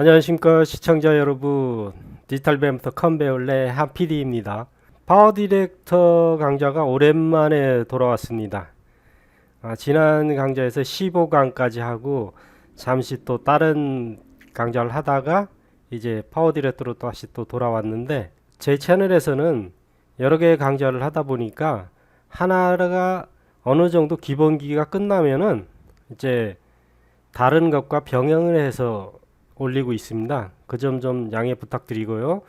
안녕하십니까 시청자 여러분. 디지털 뱀부터 컨베올레 한PD입니다. 파워 디렉터 강좌가 오랜만에 돌아왔습니다. 아, 지난 강좌에서 15강까지 하고 잠시 또 다른 강좌를 하다가 이제 파워 디렉터로 또 다시 또 돌아왔는데 제 채널에서는 여러 개의 강좌를 하다 보니까 하나가 어느 정도 기본기가 끝나면은 이제 다른 것과 병행을 해서 올리고 있습니다. 그 점 좀 양해 부탁드리고요.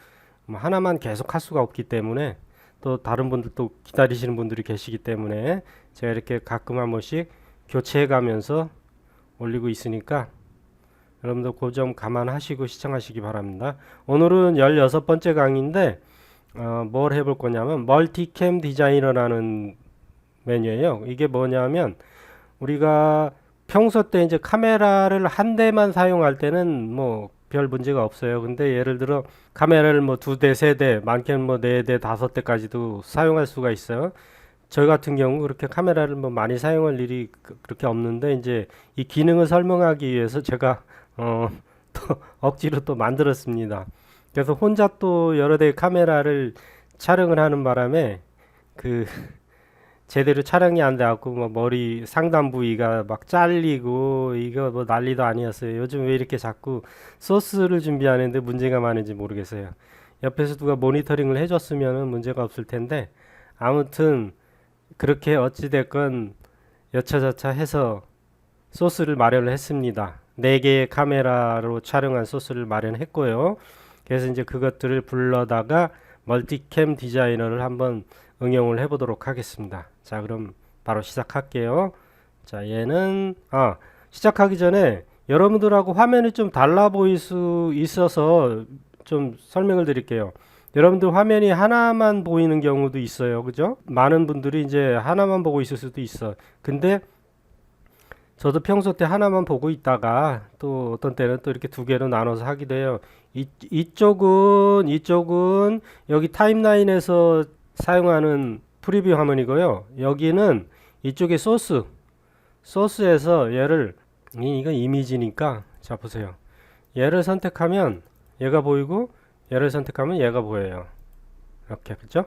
뭐 하나만 계속 할 수가 없기 때문에 또 다른 분들도 기다리시는 분들이 계시기 때문에 제가 이렇게 가끔 한 번씩 교체해 가면서 올리고 있으니까 여러분들 그 점 감안하시고 시청하시기 바랍니다. 오늘은 16번째 강의인데 어, 뭘 해볼 거냐면 멀티캠 디자이너라는 메뉴예요. 이게 뭐냐면 우리가 평소 때 이제 카메라를 한 대만 사용할 때는 뭐 별 문제가 없어요. 근데 예를 들어 카메라를 뭐 두 대, 세 대, 많게는 뭐 네 대, 다섯 대까지도 사용할 수가 있어요. 저희 같은 경우 그렇게 카메라를 뭐 많이 사용할 일이 그- 그렇게 없는데 이제 이 기능을 설명하기 위해서 제가 어, 또 억지로 또 만들었습니다. 그래서 혼자 또 여러 대의 카메라를 촬영을 하는 바람에 그 제대로 촬영이 안 돼갖고 뭐 머리 상단 부위가 막 잘리고 이거 뭐 난리도 아니었어요. 요즘 왜 이렇게 자꾸 소스를 준비하는데 문제가 많은지 모르겠어요. 옆에서 누가 모니터링을 해줬으면 문제가 없을 텐데 아무튼 그렇게 어찌됐건 여차저차 해서 소스를 마련을 했습니다. 네 개의 카메라로 촬영한 소스를 마련했고요. 그래서 이제 그것들을 불러다가 멀티캠 디자이너를 한번 응용을 해보도록 하겠습니다. 자, 그럼 바로 시작할게요. 자, 얘는 아 시작하기 전에 여러분들하고 화면이 좀 달라 보일 수 있어서 좀 설명을 드릴게요. 여러분들 화면이 하나만 보이는 경우도 있어요. 그죠? 많은 분들이 이제 하나만 보고 있을 수도 있어. 근데 저도 평소 때 하나만 보고 있다가 또 어떤 때는 또 이렇게 두 개로 나눠서 하기도 해요. 이, 이쪽은 이쪽은 여기 타임라인에서 사용하는 프리뷰 화면이고요. 여기는 이쪽에 소스 소스에서 얘를 이, 이건 이미지니까 자 보세요. 얘를 선택하면 얘가 보이고 얘를 선택하면 얘가 보여요. 이렇게 그죠?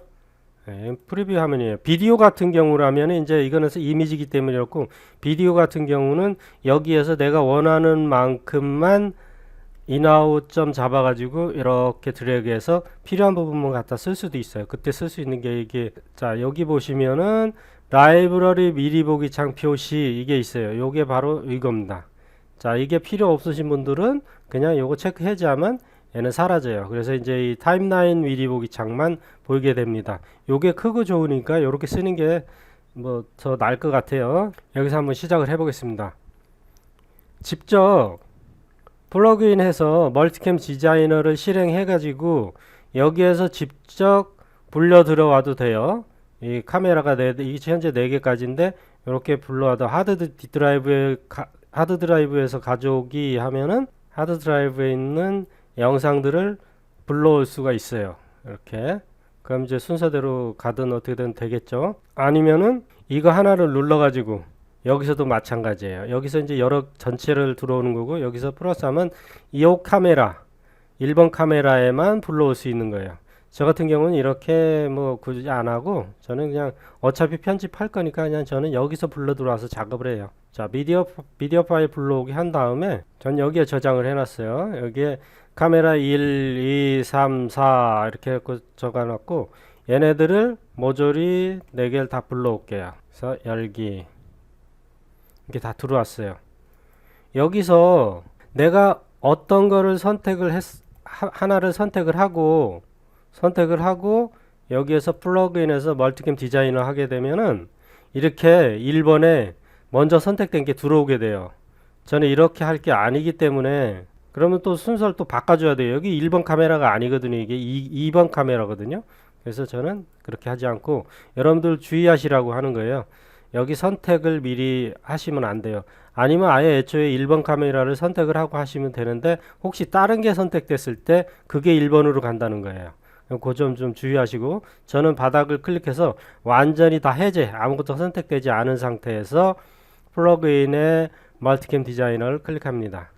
네, 프리뷰 화면이에요. 비디오 같은 경우라면 이제 이거는 이미지기 때문에 그렇고 비디오 같은 경우는 여기에서 내가 원하는 만큼만 인아웃 점 잡아가지고 이렇게 드래그해서 필요한 부분만 갖다 쓸 수도 있어요. 그때 쓸 수 있는 게 이게 자 여기 보시면은 라이브러리 미리 보기 창 표시 이게 있어요. 요게 바로 이겁니다. 자 이게 필요 없으신 분들은 그냥 요거 체크 해제하면 얘는 사라져요. 그래서 이제 이 타임라인 미리 보기 창만 보이게 됩니다. 요게 크고 좋으니까 요렇게 쓰는 게 뭐 더 나을 것 같아요. 여기서 한번 시작을 해보겠습니다. 직접 플러그인해서 멀티캠 디자이너를 실행해 가지고 여기에서 직접 불려 들어와도 돼요. 이 카메라가 네, 이 현재 4개까지인데 이렇게 불러와도 하드 드라이브에 가, 하드 드라이브에서 가져오기 하면은 하드 드라이브에 있는 영상들을 불러올 수가 있어요. 이렇게 그럼 이제 순서대로 가든 어떻게든 되겠죠. 아니면은 이거 하나를 눌러 가지고 여기서도 마찬가지예요. 여기서 이제 여러 전체를 들어오는 거고 여기서 플러스하면 이 카메라 1번 카메라에만 불러올 수 있는 거예요. 저 같은 경우는 이렇게 뭐 굳이 안 하고 저는 그냥 어차피 편집할 거니까 그냥 저는 여기서 불러 들어와서 작업을 해요. 자, 미디어 미디어 파일 불러오기 한 다음에 전 여기에 저장을 해 놨어요. 여기에 카메라 1, 2, 3, 4 이렇게 해서 적어 놨고 얘네들을 모조리 4개를 다 불러올게요. 그래서 열기 이게 다 들어왔어요. 여기서 내가 어떤 거를 선택을 했, 하, 하나를 선택을 하고 선택을 하고 여기에서 플러그인해서 멀티캠 디자이너 하게 되면은 이렇게 1번에 먼저 선택된 게 들어오게 돼요. 저는 이렇게 할 게 아니기 때문에 그러면 또 순서를 또 바꿔줘야 돼요. 여기 1번 카메라가 아니거든요. 이게 2, 2번 카메라거든요. 그래서 저는 그렇게 하지 않고 여러분들 주의하시라고 하는 거예요. 여기 선택을 미리 하시면 안 돼요. 아니면 아예 애초에 1번 카메라를 선택을 하고 하시면 되는데 혹시 다른 게 선택됐을 때 그게 1번으로 간다는 거예요. 그 점 좀 주의하시고 저는 바닥을 클릭해서 완전히 다 해제 아무것도 선택되지 않은 상태에서 플러그인의 멀티캠 디자이너를 클릭합니다.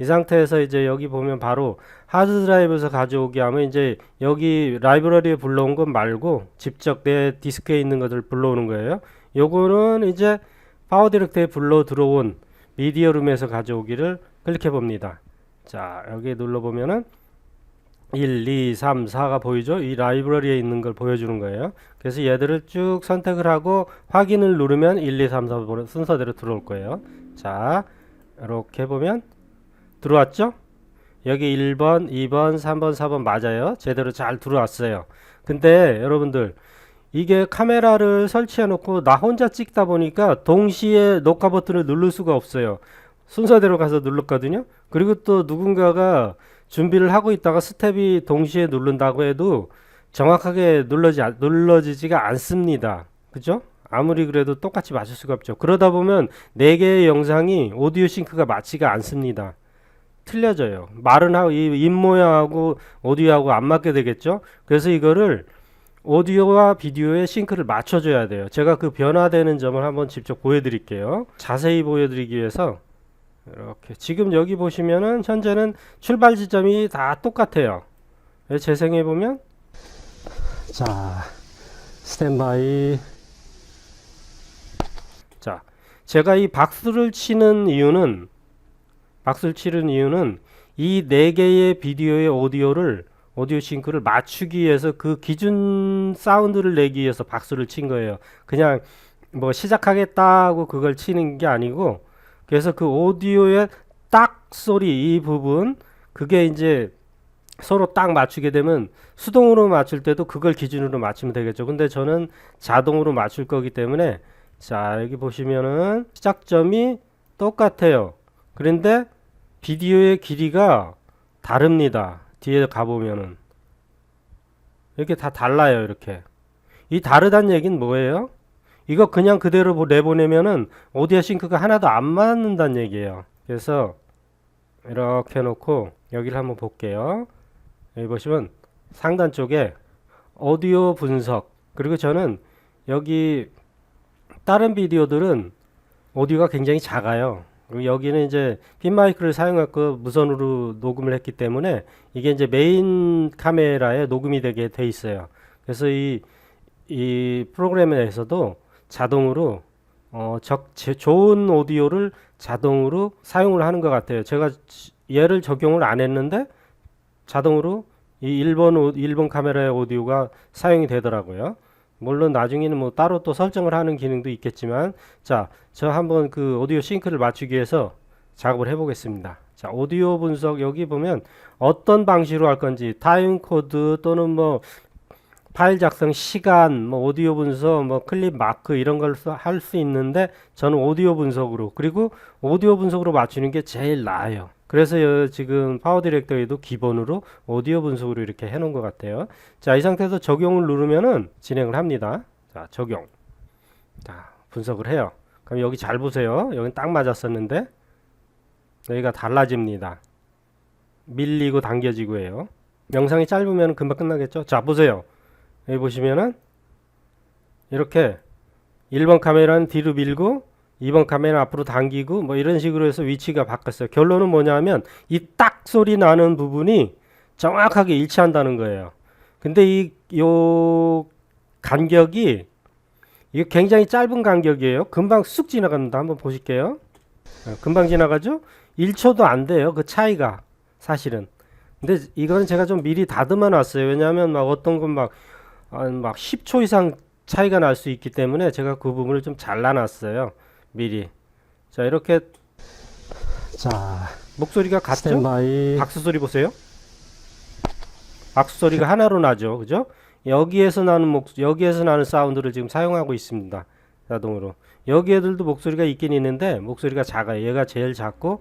이 상태에서 이제 여기 보면 바로 하드 드라이브에서 가져오게 하면 이제 여기 라이브러리에 불러온 것 말고 직접 내 디스크에 있는 것을 불러오는 거예요. 요거는 이제 파워 디렉터에 불러 들어온 미디어 룸에서 가져오기를 클릭해 봅니다. 자, 여기 눌러 보면은 1, 2, 3, 4가 보이죠? 이 라이브러리에 있는 걸 보여주는 거예요. 그래서 얘들을 쭉 선택을 하고 확인을 누르면 1, 2, 3, 4 순서대로 들어올 거예요. 자, 이렇게 보면 들어왔죠? 여기 1번, 2번, 3번, 4번 맞아요. 제대로 잘 들어왔어요. 근데 여러분들 이게 카메라를 설치해 놓고 나 혼자 찍다 보니까 동시에 녹화 버튼을 누를 수가 없어요. 순서대로 가서 눌렀거든요. 그리고 또 누군가가 준비를 하고 있다가 스텝이 동시에 누른다고 해도 정확하게 눌러지, 않- 눌러지지가 않습니다. 그죠? 아무리 그래도 똑같이 맞을 수가 없죠. 그러다 보면 네 개의 영상이 오디오 싱크가 맞지가 않습니다. 틀려져요. 말은 하고 이입 모양하고 오디오하고 안 맞게 되겠죠. 그래서 이거를 오디오와 비디오의 싱크를 맞춰줘야 돼요. 제가 그 변화되는 점을 한번 직접 보여드릴게요. 자세히 보여드리기 위해서 이렇게 지금 여기 보시면은 현재는 출발 지점이 다 똑같아요. 예, 재생해 보면 자 스탠바이 자 제가 이 박수를 치는 이유는 박수를 치는 이유는 이 네 개의 비디오의 오디오를 오디오 싱크를 맞추기 위해서 그 기준 사운드를 내기 위해서 박수를 친 거예요. 그냥 뭐 시작하겠다 하고 그걸 치는 게 아니고 그래서 그 오디오의 딱 소리 이 부분 그게 이제 서로 딱 맞추게 되면 수동으로 맞출 때도 그걸 기준으로 맞추면 되겠죠. 근데 저는 자동으로 맞출 거기 때문에 자, 여기 보시면은 시작점이 똑같아요. 그런데 비디오의 길이가 다릅니다. 뒤에 가보면은 이렇게 다 달라요. 이렇게 이 다르다는 얘기는 뭐예요? 이거 그냥 그대로 보- 내보내면은 오디오 싱크가 하나도 안 맞는다는 얘기예요. 그래서 이렇게 놓고 여기를 한번 볼게요. 여기 보시면 상단 쪽에 오디오 분석 그리고 저는 여기 다른 비디오들은 오디오가 굉장히 작아요. 그리고 여기는 이제 핀 마이크를 사용하고 무선으로 녹음을 했기 때문에 이게 이제 메인 카메라에 녹음이 되게 돼 있어요. 그래서 이, 이 프로그램에서도 자동으로 어, 적, 제, 좋은 오디오를 자동으로 사용을 하는 것 같아요. 제가 지- 얘를 적용을 안 했는데 자동으로 이 1번, 오, 1번 카메라의 오디오가 사용이 되더라고요. 물론 나중에는 뭐 따로 또 설정을 하는 기능도 있겠지만 자, 저 한번 그 오디오 싱크를 맞추기 위해서 작업을 해 보겠습니다. 자, 오디오 분석 여기 보면 어떤 방식으로 할 건지 타임 코드 또는 뭐 파일 작성 시간, 뭐 오디오 분석, 뭐 클립 마크 이런 걸 할 수 있는데 저는 오디오 분석으로 그리고 오디오 분석으로 맞추는 게 제일 나아요. 그래서 여- 지금 파워 디렉터에도 기본으로 오디오 분석으로 이렇게 해놓은 것 같아요. 자, 이 상태에서 적용을 누르면은 진행을 합니다. 자, 적용. 자, 분석을 해요. 그럼 여기 잘 보세요. 여기 딱 맞았었는데 여기가 달라집니다. 밀리고 당겨지고 해요. 영상이 짧으면 금방 끝나겠죠? 자, 보세요. 여기 보시면은 이렇게 1번 카메라는 뒤로 밀고 2번 카메라 앞으로 당기고 뭐 이런 식으로 해서 위치가 바뀌었어요. 결론은 뭐냐면 이 딱 소리 나는 부분이 정확하게 일치한다는 거예요. 근데 이 요 간격이 이게 굉장히 짧은 간격이에요. 금방 쑥 지나갑니다. 한번 보실게요. 어, 금방 지나가죠? 1초도 안 돼요. 그 차이가 사실은. 근데 이거는 제가 좀 미리 다듬어 놨어요. 왜냐하면 막 어떤 건막 막 10초 이상 차이가 날 수 있기 때문에 제가 그 부분을 좀 잘라놨어요. 미리. 자 이렇게 자, 목소리가 같죠? 스탠바이. 박수 소리 보세요. 박수 소리가 하나로 나죠, 그죠? 여기에서 나는 목 여기에서 나는 사운드를 지금 사용하고 있습니다. 자동으로. 여기 애들도 목소리가 있긴 있는데 목소리가 작아요. 얘가 제일 작고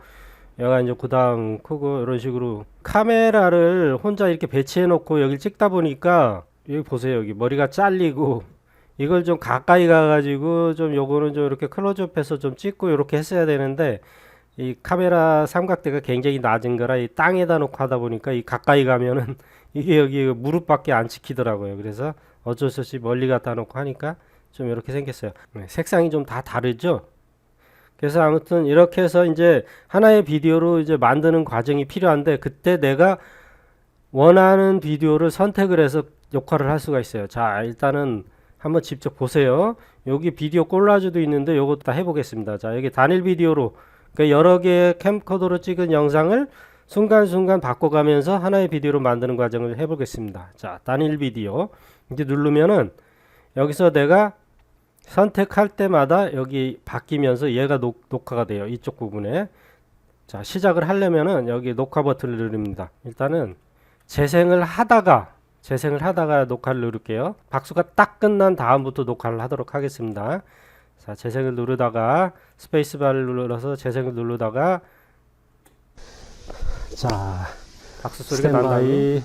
얘가 이제 그다음 크고 이런 식으로 카메라를 혼자 이렇게 배치해 놓고 여기 찍다 보니까 여기 보세요. 여기 머리가 잘리고 이걸 좀 가까이 가가지고 좀 요거는 좀 이렇게 클로즈업해서 좀 찍고 이렇게 했어야 되는데 이 카메라 삼각대가 굉장히 낮은 거라 이 땅에다 놓고 하다 보니까 이 가까이 가면은 이게 여기 무릎밖에 안 찍히더라고요. 그래서 어쩔 수 없이 멀리 갖다 놓고 하니까 좀 이렇게 생겼어요. 네, 색상이 좀 다 다르죠? 그래서 아무튼 이렇게 해서 이제 하나의 비디오로 이제 만드는 과정이 필요한데 그때 내가 원하는 비디오를 선택을 해서 녹화를 할 수가 있어요. 자, 일단은 한번 직접 보세요. 여기 비디오 콜라주도 있는데 요것도 다 해보겠습니다. 자, 여기 단일 비디오로 그러니까 여러 개의 캠코더로 찍은 영상을 순간순간 바꿔가면서 하나의 비디오로 만드는 과정을 해보겠습니다. 자, 단일 비디오 이제 누르면은 여기서 내가 선택할 때마다 여기 바뀌면서 얘가 녹, 녹화가 돼요. 이쪽 부분에. 자, 시작을 하려면은 여기 녹화 버튼을 누릅니다. 일단은 재생을 하다가 재생을 하다가 녹화를 누를게요. 박수가 딱 끝난 다음부터 녹화를 하도록 하겠습니다. 자, 재생을 누르다가 스페이스바를 눌러서 재생을 누르다가 자, 박수 소리가 난 다음에 스탠바이.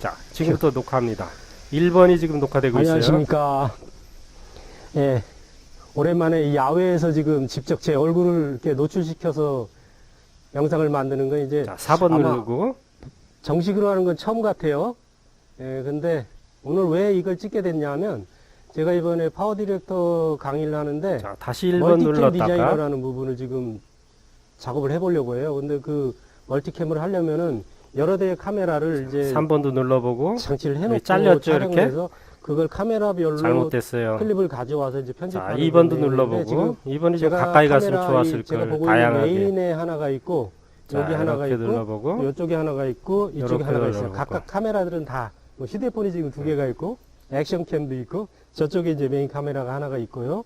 자, 지금부터 녹화합니다. 1번이 지금 녹화되고 있어요. 안녕하십니까. 예. 오랜만에 이 야외에서 지금 직접 제 얼굴을 이렇게 노출시켜서 영상을 만드는 건 이제 자, 4번 아마 누르고 정식으로 하는 건 처음 같아요. 예, 근데 오늘 왜 이걸 찍게 됐냐면 제가 이번에 파워 디렉터 강의를 하는데 자, 다시 1번 멀티캠 눌렀다가 디자이너라는 부분을 지금 작업을 해보려고 해요. 근데 그 멀티캠을 하려면은 여러 대의 카메라를 이제 3번도 눌러보고 장치를 해놓고 잘렸죠, 이렇게? 해서 그걸 카메라별로 잘못됐어요. 클립을 가져와서 이제 자, 편집하는 2번도 건데 지금 눌러보고 2번이 좀 가까이 갔으면 좋았을 걸 다양하게 메인에 하나가 있고 자, 여기 하나가 있고 눌러보고 이쪽에 하나가 있고 이쪽에 하나가 있어요. 각각 카메라들은 다 뭐 휴대폰이 지금 두 개가 있고 액션캠도 있고 저쪽에 이제 메인 카메라가 하나가 있고요.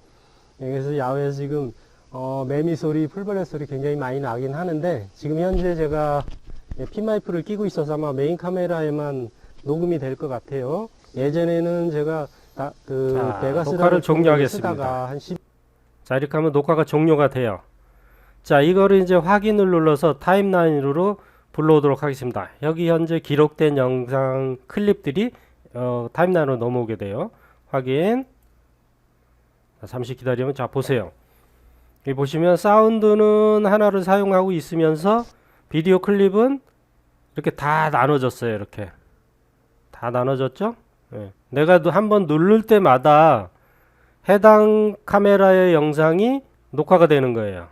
예, 그래서 야외에서 지금 어, 매미 소리, 풀벌레 소리 굉장히 많이 나긴 하는데 지금 현재 제가 예, 핀마이프를 끼고 있어서 아마 메인 카메라에만 녹음이 될 것 같아요. 예전에는 제가 나- 그 자, 녹화를 종료하겠습니다. 쓰다가 한 10, 자 이렇게 하면 녹화가 종료가 돼요. 자 이거를 이제 확인을 눌러서 타임라인으로 불러오도록 하겠습니다. 여기 현재 기록된 영상 클립들이 어, 타임라인으로 넘어오게 돼요. 확인. 자, 잠시 기다리면 자 보세요. 여기 보시면 사운드는 하나를 사용하고 있으면서 비디오 클립은 이렇게 다 나눠졌어요. 이렇게 다 나눠졌죠? 예. 내가 한 번 누를 때마다 해당 카메라의 영상이 녹화가 되는 거예요.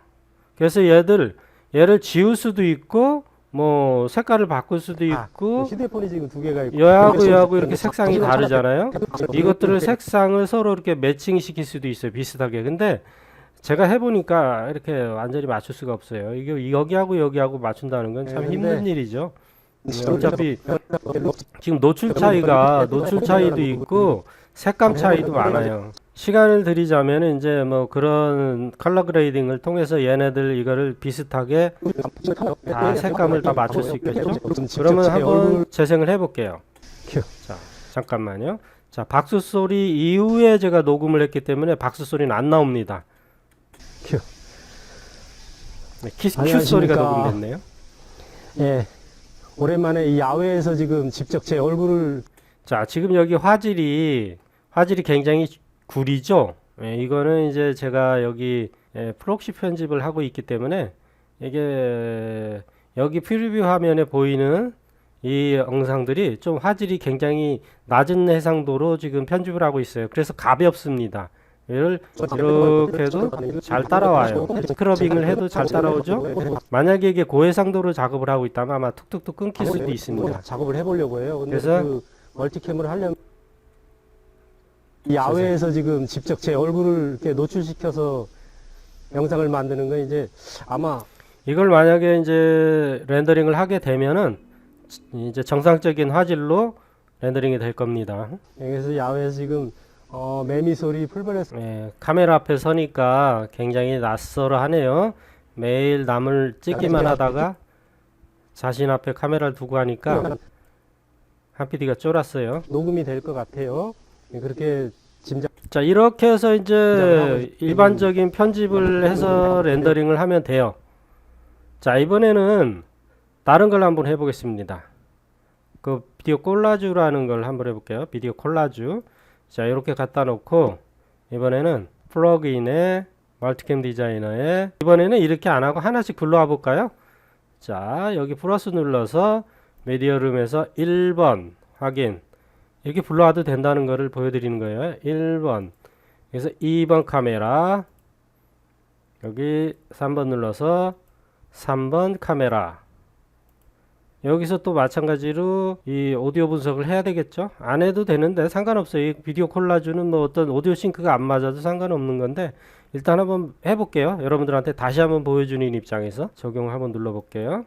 그래서 얘들 얘를 지울 수도 있고 뭐 색깔을 바꿀 수도 아, 있고 휴대폰이 지금 두 개가 있고 여하고 여하고 이렇게 색상이 다르잖아요. 이것들을 색상을 서로 이렇게 매칭 시킬 수도 있어요. 비슷하게. 근데 제가 해보니까 이렇게 완전히 맞출 수가 없어요. 이게 여기하고 여기하고 맞춘다는 건참 네, 힘든 일이죠. 어차피 지금 노출 차이가 노출 차이도 있고 색감 차이도 많아요. 시간을 들이자면 이제 뭐 그런 컬러 그레이딩을 통해서 얘네들 이거를 비슷하게 다 색감을 다 맞출 수 있겠죠? 그러면 한번 재생을 해볼게요. 큐. 자 잠깐만요. 자 박수 소리 이후에 제가 녹음을 했기 때문에 박수 소리는 안 나옵니다. 큐. 네, 키, 큐. 소리가 녹음됐네요. 예. 오랜만에 이 야외에서 지금 직접 제 얼굴을 자, 지금 여기 화질이 화질이 굉장히 구리죠. 예, 이거는 이제 제가 여기 예, 프록시 편집을 하고 있기 때문에 이게 여기 프리뷰 화면에 보이는 이 영상들이 좀 화질이 굉장히 낮은 해상도로 지금 편집을 하고 있어요. 그래서 가볍습니다. 얘를 이렇게 해도 잘 따라와요. 스크러빙을 해도 잘 따라오죠. 만약에 이게 고해상도로 작업을 하고 있다면 아마 툭툭툭 끊길 수도 있습니다. 작업을 해보려고 해요. 그래서- 그 멀티캠을 하려면 이 야외에서 지금 직접 제 얼굴을 이렇게 노출시켜서 영상을 만드는 건 이제 아마 이걸 만약에 이제 렌더링을 하게 되면은 이제 정상적인 화질로 렌더링이 될 겁니다. 예, 그래서 야외에서 지금 어, 매미 소리, 풀벌레 소리 예, 카메라 앞에 서니까 굉장히 낯설어 하네요. 매일 남을 찍기만 하다가 자신 앞에 카메라를 두고 하니까 한 PD가 쫄았어요. 녹음이 될 것 같아요. 예, 그렇게 짐작 자, 이렇게 해서 이제 일반적인 편집을 해서 렌더링을 하면 돼요. 자, 이번에는 다른 걸 한번 해보겠습니다. 그 비디오 콜라주라는 걸 한번 해볼게요. 비디오 콜라주. 자, 이렇게 갖다 놓고 이번에는 플러그인에 멀티캠 디자이너에 이번에는 이렇게 안 하고 하나씩 불러와 볼까요? 자, 여기 플러스 눌러서 메디어룸에서 1번 확인. 이렇게 불러와도 된다는 것을 보여드리는 거예요. 1번. 그래서 2번 카메라. 여기 3번 눌러서 3번 카메라. 여기서 또 마찬가지로 이 오디오 분석을 해야 되겠죠? 안 해도 되는데 상관없어요. 이 비디오 콜라주는 뭐 어떤 오디오 싱크가 안 맞아도 상관없는 건데 일단 한번 해볼게요. 여러분들한테 다시 한번 보여주는 입장에서 적용 한번 눌러 볼게요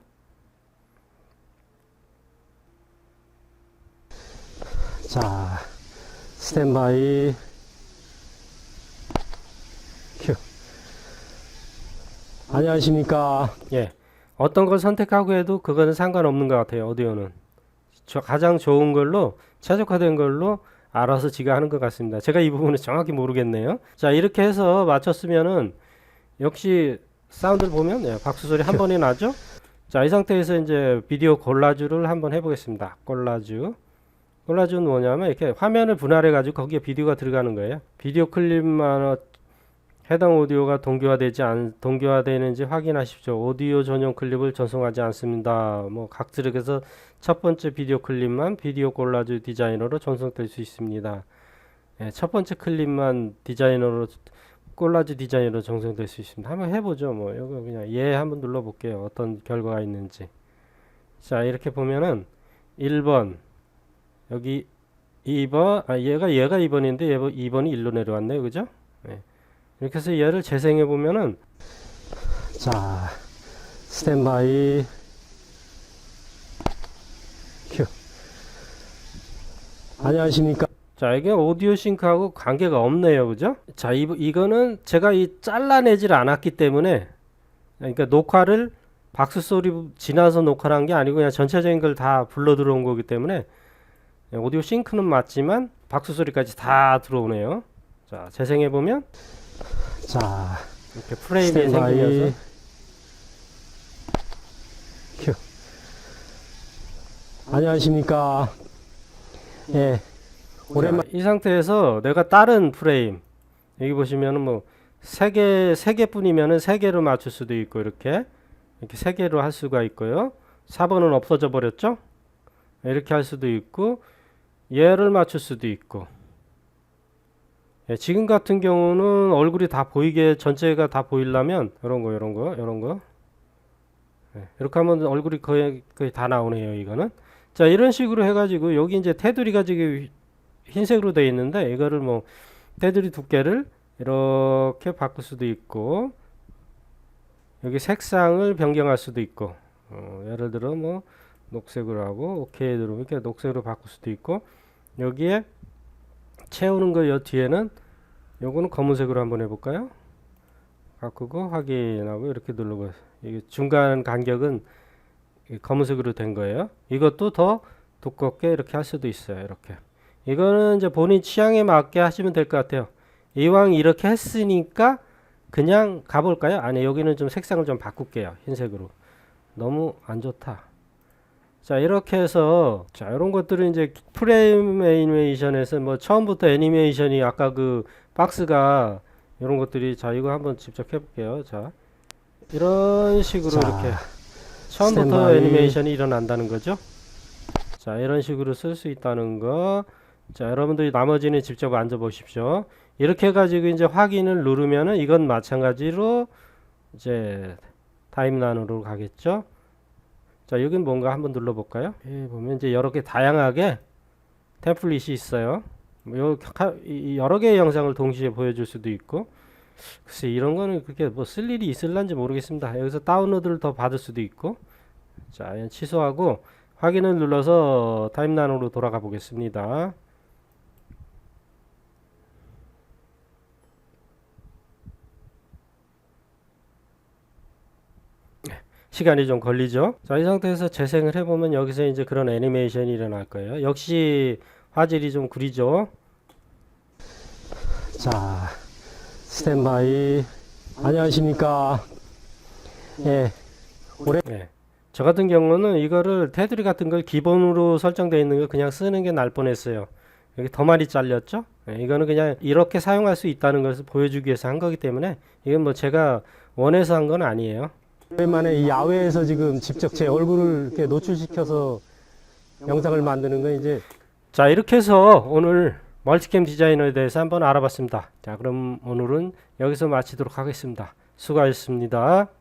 자, 스탠바이. 큐. 안녕하십니까. 예. 어떤 걸 선택하고 해도 그거는 상관없는 것 같아요 오디오는. 저 가장 좋은 걸로 최적화된 걸로 알아서 지가 하는 것 같습니다. 제가 이 부분은 정확히 모르겠네요. 자 이렇게 해서 맞췄으면은 역시 사운드를 보면 예, 박수 소리 한 번에 나죠? 자 이 상태에서 이제 비디오 콜라주를 한번 해보겠습니다. 콜라주 콜라주는 뭐냐면 이렇게 화면을 분할해 가지고 거기에 비디오가 들어가는 거예요 비디오 클립만 어, 해당 오디오가 동기화되지 않 동기화되는지 확인하십시오. 오디오 전용 클립을 전송하지 않습니다. 뭐 각지력에서 첫 번째 비디오 클립만 비디오 콜라주 디자이너로 전송될 수 있습니다. 예, 첫 번째 클립만 디자이너로 콜라주 디자이너로 전송될 수 있습니다. 한번 해보죠. 뭐 이거 그냥 예 한번 눌러볼게요. 어떤 결과가 있는지. 자 이렇게 보면은 1번 여기 2번 아 얘가 얘가 2번인데 얘 2번이 1로 내려왔네요. 그죠? 예. 이렇게 해서 얘를 재생해 보면은 자, 스탠바이 큐. 안녕하십니까. 자 이게 오디오 싱크하고 관계가 없네요 그죠 자 이, 이거는 제가 이 잘라내질 않았기 때문에 그러니까 녹화를 박수 소리 지나서 녹화를 한 게 아니고 그냥 전체적인 걸 다 불러 들어온 거기 때문에 오디오 싱크는 맞지만 박수 소리까지 다 들어오네요 자 재생해 보면 자, 이렇게 프레임이 생기면서 큐. 안녕하십니까. 예. 오랜만 자, 이 상태에서 내가 다른 프레임 여기 보시면은 뭐 세 개 세 개뿐이면은 세 개로 맞출 수도 있고 이렇게 이렇게 세 개로 할 수가 있고요. 4번은 없어져 버렸죠? 이렇게 할 수도 있고 얘를 맞출 수도 있고. 예, 지금 같은 경우는 얼굴이 다 보이게 전체가 다 보이려면 이런 거 이런 거 이런 거. 예, 이렇게 하면 얼굴이 거의 거의 다 나오네요 이거는. 자 이런 식으로 해가지고 여기 이제 테두리가 지금 흰색으로 되어 있는데 이거를 뭐 테두리 두께를 이렇게 바꿀 수도 있고 여기 색상을 변경할 수도 있고. 어, 예를 들어 뭐 녹색으로 하고 오케이 누르면 이렇게 녹색으로 바꿀 수도 있고 여기에 채우는 거여 뒤에는 요거는 검은색으로 한번 해볼까요? 바꾸고 확인하고 이렇게 누르고 이게 중간 간격은 이 검은색으로 된 거예요. 이것도 더 두껍게 이렇게 할 수도 있어요. 이렇게. 이거는 이제 본인 취향에 맞게 하시면 될 것 같아요. 이왕 이렇게 했으니까 그냥 가볼까요? 아니 여기는 좀 색상을 좀 바꿀게요. 흰색으로. 너무 안 좋다. 자 이렇게 해서 자 이런 것들은 이제 프레임 애니메이션에서 뭐 처음부터 애니메이션이 아까 그 박스가 이런 것들이 자 이거 한번 직접 해볼게요. 자 이런 식으로 자, 이렇게 처음부터 스탠바이. 애니메이션이 일어난다는 거죠. 자 이런 식으로 쓸 수 있다는 거. 자 여러분들이 나머지는 직접 앉아 보십시오. 이렇게 해가지고 이제 확인을 누르면은 이건 마찬가지로 이제 타임라인으로 가겠죠. 자 여긴 뭔가 한번 눌러볼까요? 예, 보면 이제 여러 개 다양하게 템플릿이 있어요. 뭐 여러 개의 영상을 동시에 보여줄 수도 있고 글쎄 이런 거는 그렇게 뭐 쓸 일이 있을란지 모르겠습니다. 여기서 다운로드를 더 받을 수도 있고 자 취소하고 확인을 눌러서 타임라인으로 돌아가 보겠습니다. 시간이 좀 걸리죠. 자, 이 상태에서 재생을 해보면 여기서 이제 그런 애니메이션이 일어날 거예요. 역시 화질이 좀 구리죠. 자, 스탠바이. 안녕하십니까. 예. 네. 저 같은 경우는 이거를 테두리 같은 걸 기본으로 설정되어 있는 거 그냥 쓰는 게 나을 뻔했어요. 여기 더 많이 잘렸죠? 네, 이거는 그냥 이렇게 사용할 수 있다는 것을 보여주기 위해서 한 거기 때문에 이건 뭐 제가 원해서 한 건 아니에요. 오랜만에 이 야외에서 지금 직접 제 얼굴을 이렇게 노출시켜서 영상을 만드는 건 이제 자, 이렇게 해서 오늘 멀티캠 디자이너에 대해서 한번 알아봤습니다. 자, 그럼 오늘은 여기서 마치도록 하겠습니다. 수고하셨습니다.